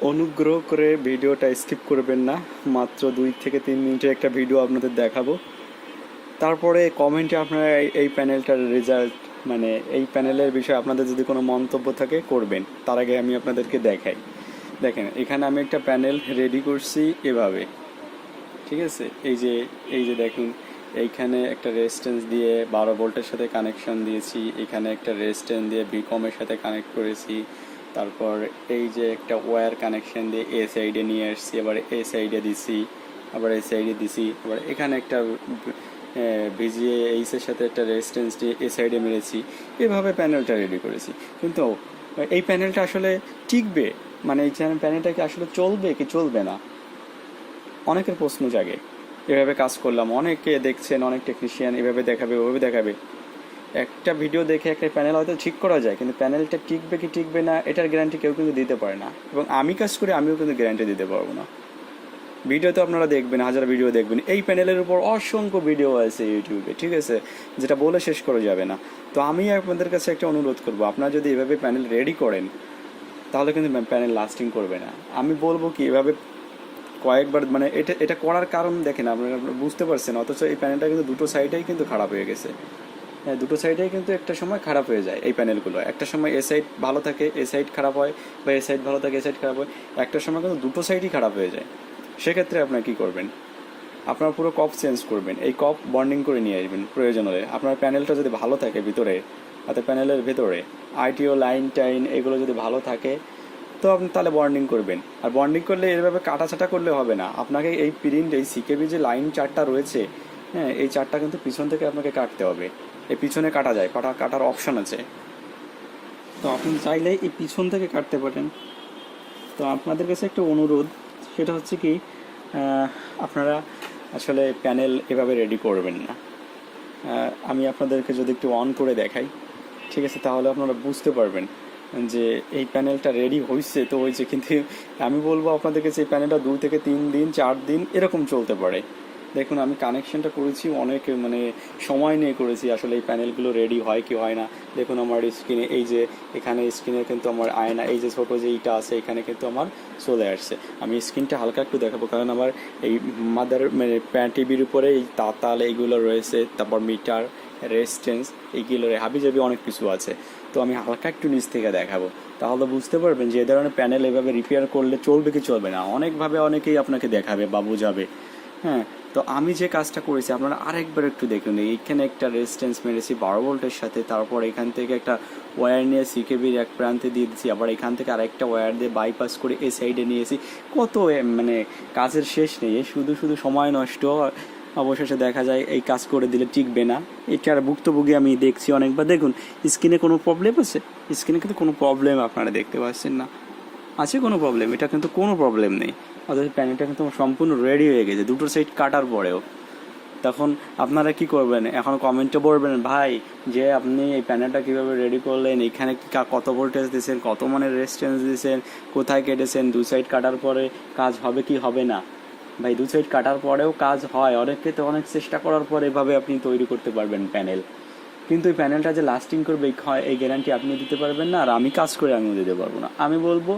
অনুগ্রহ করে ভিডিওটা স্কিপ করবেন না, মাত্র দুই থেকে তিন মিনিটের একটা ভিডিও আপনাদের দেখাবো। তারপরে কমেন্টে আপনারা এই- প্যানেলটার রেজাল্ট মানে এই প্যানেলের বিষয়ে আপনাদের যদি কোনো মন্তব্য থাকে, করবেন। তার আগে আমি আপনাদেরকে দেখাই। দেখেন, এখানে আমি একটা প্যানেল রেডি করছি এভাবে। ঠিক আছে? এই যে এই যে দেখুন, এইখানে একটা রেজিস্ট্যান্স দিয়ে বারো ভোল্টের সাথে কানেকশন দিয়েছি, এখানে একটা রেজিস্ট্যান্স দিয়ে বিকমের সাথে কানেক্ট করেছি। তারপর এই যে একটা ওয়্যার কানেকশন দিয়ে এ সাইডে নিয়ে আসছি, আবার এ সাইডে দিছি, আবার এই সাইডে দিছি, আবার এখানে একটা ভিজিয়ে এইসের সাথে একটা রেজিস্ট্যান্স দিয়ে এ সাইডে মেরেছি, এভাবে প্যানেলটা রেডি করেছি। কিন্তু এই প্যানেলটা আসলে টিকবে মানে এই প্যানেলটা কি আসলে চলবে কি চলবে না? অনেকের প্রশ্ন জাগে। এভাবে কাজ করলাম, অনেকে দেখছেন, অনেক টেকনিশিয়ান এভাবে দেখাবে, ওভাবে দেখাবে। একটা ভিডিও দেখে একটা প্যানেল হয়তো ঠিক করা যায়, কিন্তু প্যানেলটা টিকবে কি টিকবে না, এটার গ্যারান্টি কেউ কিন্তু দিতে পারে না। এবং আমি কাজ করে আমিও কিন্তু গ্যারান্টি দিতে পারব না। ভিডিও তো আপনারা দেখবেন, হাজার ভিডিও দেখবেন। এই প্যানেলের উপর অসংখ্য ভিডিও আছে ইউটিউবে ঠিক আছে? যেটা বলে শেষ করা যাবে না। তো আমি আপনাদের কাছে একটা অনুরোধ করব, আপনারা যদি এভাবে প্যানেল রেডি করেন, তাহলে কিন্তু প্যানেল লাস্টিং করবে না। আমি বলব কি, এভাবে কয়েকবার মানে এটা এটা করার কারণ দেখেন, আপনারা বুঝতে পারছেন, অথচ এই প্যানেলটা কিন্তু দুটো সাইডেই কিন্তু খারাপ হয়ে গেছে। দুটো সাইডেই কিন্তু একটা সময় খারাপ হয়ে যায় এই প্যানেলগুলো একটা সময় এ সাইড ভালো থাকে, এ সাইড খারাপ হয় বা এ সাইড ভালো থাকে, এ সাইড খারাপ হয়। একটা সময় কিন্তু দুটো সাইডই খারাপ হয়ে যায়। সেক্ষেত্রে আপনার কি করবেন? আপনার পুরো কপ চেঞ্জ করবেন। এই কপ বন্ডিং করে নিয়ে আসবেন প্রয়োজন হলে। আপনার প্যানেলটা যদি ভালো থাকে ভিতরে অর্থাৎ প্যানেলের ভেতরে আইটিও লাইন টাইন এগুলো যদি ভালো থাকে, তো আপনি তাহলে বন্ডিং করবেন। আর বন্ডিং করলে এভাবে কাটাছাটা করলে হবে না। আপনাকে এই প্রিন্ট এই সিকেবি যে লাইন চারটা রয়েছে হ্যাঁ এই চারটা কিন্তু পিছন থেকে আপনাকে কাটতে হবে। এই পিছনে কাটা যায়, কাটা কাটার অপশন আছে। তো আপনি চাইলে এই পিছন থেকে কাটতে পারেন। তো আপনাদের কাছে একটা অনুরোধ, সেটা হচ্ছে কি আপনারা আসলে প্যানেল এভাবে রেডি করবেন না। আমি আপনাদেরকে যদি একটু অন করে দেখাই, ঠিক আছে? তাহলে আপনারা বুঝতে পারবেন যে এই প্যানেলটা রেডি হয়েছে তো হয়েছে কিন্তু আমি বলব আপনাদের কাছে এই প্যানেলটা দুই থেকে তিন দিন, চার দিন এরকম চলতে পারে। দেখুন, আমি কানেকশনটা করেছি, অনেক মানে সময় নিয়ে করেছি। আসলে এই প্যানেলগুলো রেডি হয় কি হয় না? দেখুন, আমার স্ক্রিনে এই যে, এখানে স্ক্রিনে কিন্তু আমার আয়না, এই যে, ছোটো যে ইটা আছে, এখানে কিন্তু আমার চলে আসছে। আমি স্ক্রিনটা হালকা একটু দেখাবো, কারণ আমার এই মাদার মানে টিভির উপরে এই তাতাল, এইগুলো রয়েছে, তারপর মিটার রেজিস্ট্যান্স এইগুলো হাবিজাবি অনেক কিছু আছে। তো আমি হালকা একটু নিচ থেকে দেখাবো। তাহলে বুঝতে পারবেন যে, এ ধরনের প্যানেল এভাবে রিপেয়ার করলে চলবে কি চলবে না? অনেকভাবে অনেকেই আপনাকে দেখাবে বা বোঝাবে। হ্যাঁ তো আমি যে কাজটা করেছি, আপনারা আরেকবার একটু দেখুন। এইখানে একটা রেজিস্ট্যান্স মেরেছি, বারো ভোল্টের সাথে। তারপর এখান থেকে একটা ওয়্যার নিয়ে সিকেবির এক প্রান্তে দিয়ে দিচ্ছি আবার এখান থেকে আরেকটা ওয়্যার দিয়ে বাইপাস করে এই সাইডে নিয়েছি। কত মানে কাজের শেষ নেই। শুধু শুধু সময় নষ্ট। অবশেষে দেখা যায় এই কাজ করে দিলে টিকবে না। এটার ভুক্তভোগী আমি দেখছি অনেকবার। দেখুন স্কিনে কোনো প্রবলেম আছে? স্কিনে কিন্তু কোনো প্রবলেম আপনারা দেখতে পাচ্ছেন না। আছে কোনো প্রবলেম এটা কিন্তু কোনো প্রবলেম নেই। অথচ প্যানেলটা কিন্তু সম্পূর্ণ রেডি হয়ে গেছে, দুটো সাইড কাটার পরেও। তখন আপনারা কি করবেন? এখন কমেন্টে বলবেন, ভাই, যে আপনি এই প্যানেলটা কীভাবে রেডি করলেন? এখানে কত ভোল্টেজ দিয়েছেন? কত মানের রেজিস্ট্যান্স দিয়েছেন? কোথায় কেটেছেন? দু সাইড কাটার পরে কাজ হবে কি হবে না? ভাই, দু সাইড কাটার পরেও কাজ হয়। অনেককে তো অনেক চেষ্টা করার পর এভাবে আপনি তৈরি করতে পারবেন প্যানেল। কিন্তু এই প্যানেলটা যে লাস্টিং করবে, এই গ্যারান্টি আপনি দিতে পারবেন না, আর আমি কাজ করে আমিও দিতে পারব না। আমি বলব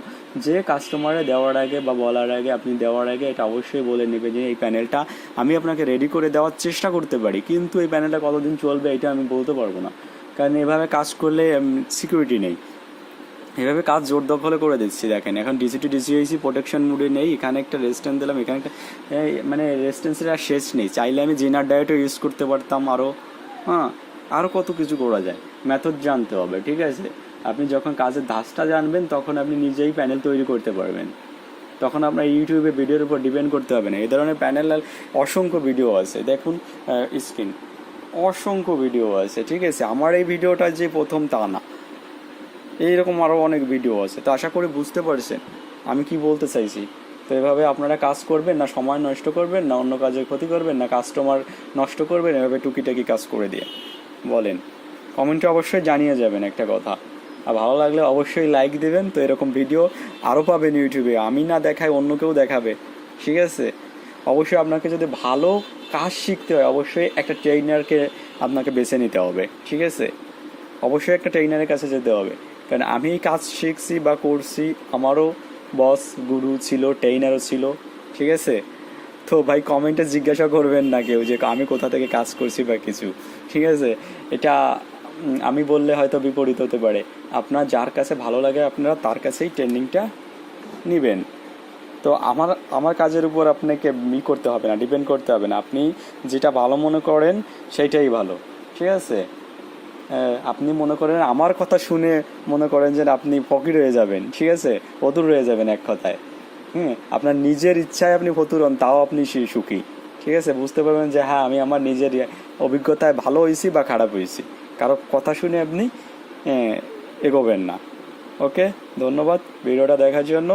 যে কাস্টমারে দেওয়ার আগে বা বলার আগে, আপনি দেওয়ার আগে এটা অবশ্যই বলে নেবে যে এই প্যানেলটা আমি আপনাকে রেডি করে দেওয়ার চেষ্টা করতে পারি, কিন্তু এই প্যানেলটা কতদিন চলবে এটা আমি বলতে পারব না। কারণ এভাবে কাজ করলে সিকিউরিটি নেই। এভাবে কাজ জোর দখলে করে দিচ্ছি, দেখেন, এখন ডিসি টু ডিসি হয়েছি প্রোটেকশন মুডে নেই, এখানে একটা রেজিস্ট্যান্স দিলাম, এখানে একটা মানে রেজিস্ট্যান্সের আর শেষ নেই। চাইলে আমি জিনার ডায়েটও ইউজ করতে পারতাম আরও হ্যাঁ আরও কত কিছু করা যায়। মেথড জানতে হবে, ঠিক আছে? আপনি যখন কাজের ধাঁচটা জানবেন, তখন আপনি নিজেই প্যানেল তৈরি করতে পারবেন। তখন আপনার ইউটিউবে ভিডিওর উপর ডিপেন্ড করতে হবে না। এই ধরনের প্যানেল অসংখ্য ভিডিও আছে। দেখুন স্ক্রিন অসংখ্য ভিডিও আছে, ঠিক আছে? আমার এই ভিডিওটা যে প্রথম তা না। এইরকম আরও অনেক ভিডিও আছে। তো আশা করি বুঝতে পারছেন। আমি কি বলতে চাইছি? তো এভাবে আপনারা কাজ করবেন, না সময় নষ্ট করবেন, না অন্য কাজের ক্ষতি করবেন, না কাস্টমার নষ্ট করবেন, এভাবে টুকিটাকি কাজ করে দিয়ে। বলেন। কমেন্টে অবশ্যই জানিয়ে যাবেন একটা কথা। আর ভালো লাগলে অবশ্যই লাইক দেবেন। তো এরকম ভিডিও আরও পাবেন ইউটিউবে। আমি না দেখাই, অন্য কেউ দেখাবে। ঠিক আছে? অবশ্যই আপনাকে যদি ভালো কাজ শিখতে হয়, অবশ্যই একটা ট্রেইনারকে আপনাকে বেছে নিতে হবে। ঠিক আছে? অবশ্যই একটা ট্রেইনারের কাছে যেতে হবে। কারণ আমি কাজ শিখছি বা করছি, আমারও বস গুরু ছিল ট্রেইনারও ছিল। ঠিক আছে? তো ভাই কমেন্টে জিজ্ঞাসা করবেন না কেউ যে আমি কোথা থেকে কাজ করছি বা কিছু। ঠিক আছে? এটা আমি বললে হয়তো বিপরীত হতে পারে। আপনার যার কাছে ভালো লাগে আপনারা তার কাছেই ট্রেনিংটা নেবেন। তো আমার আমার কাজের উপর আপনাকে ই করতে হবে না, ডিপেন্ড করতে হবে না। আপনি যেটা ভালো মনে করেন সেইটাই ভালো। ঠিক আছে? আপনি মনে করেন, আমার কথা শুনে মনে করেন যে আপনি ফকির হয়ে যাবেন। ঠিক আছে? ফতুর হয়ে যাবেন এক কথায়। হুম, আপনার নিজের ইচ্ছায় আপনি ফতুর হন তাও আপনি সুখী। ঠিক আছে? বুঝতে পারবেন যে হ্যাঁ আমি আমার নিজের অভিজ্ঞতায় ভালো হয়েছি বা খারাপ হয়েছি। কারও কথা শুনে আপনি এগোবেন না। ওকে? ধন্যবাদ। ভিডিওটা দেখার জন্য।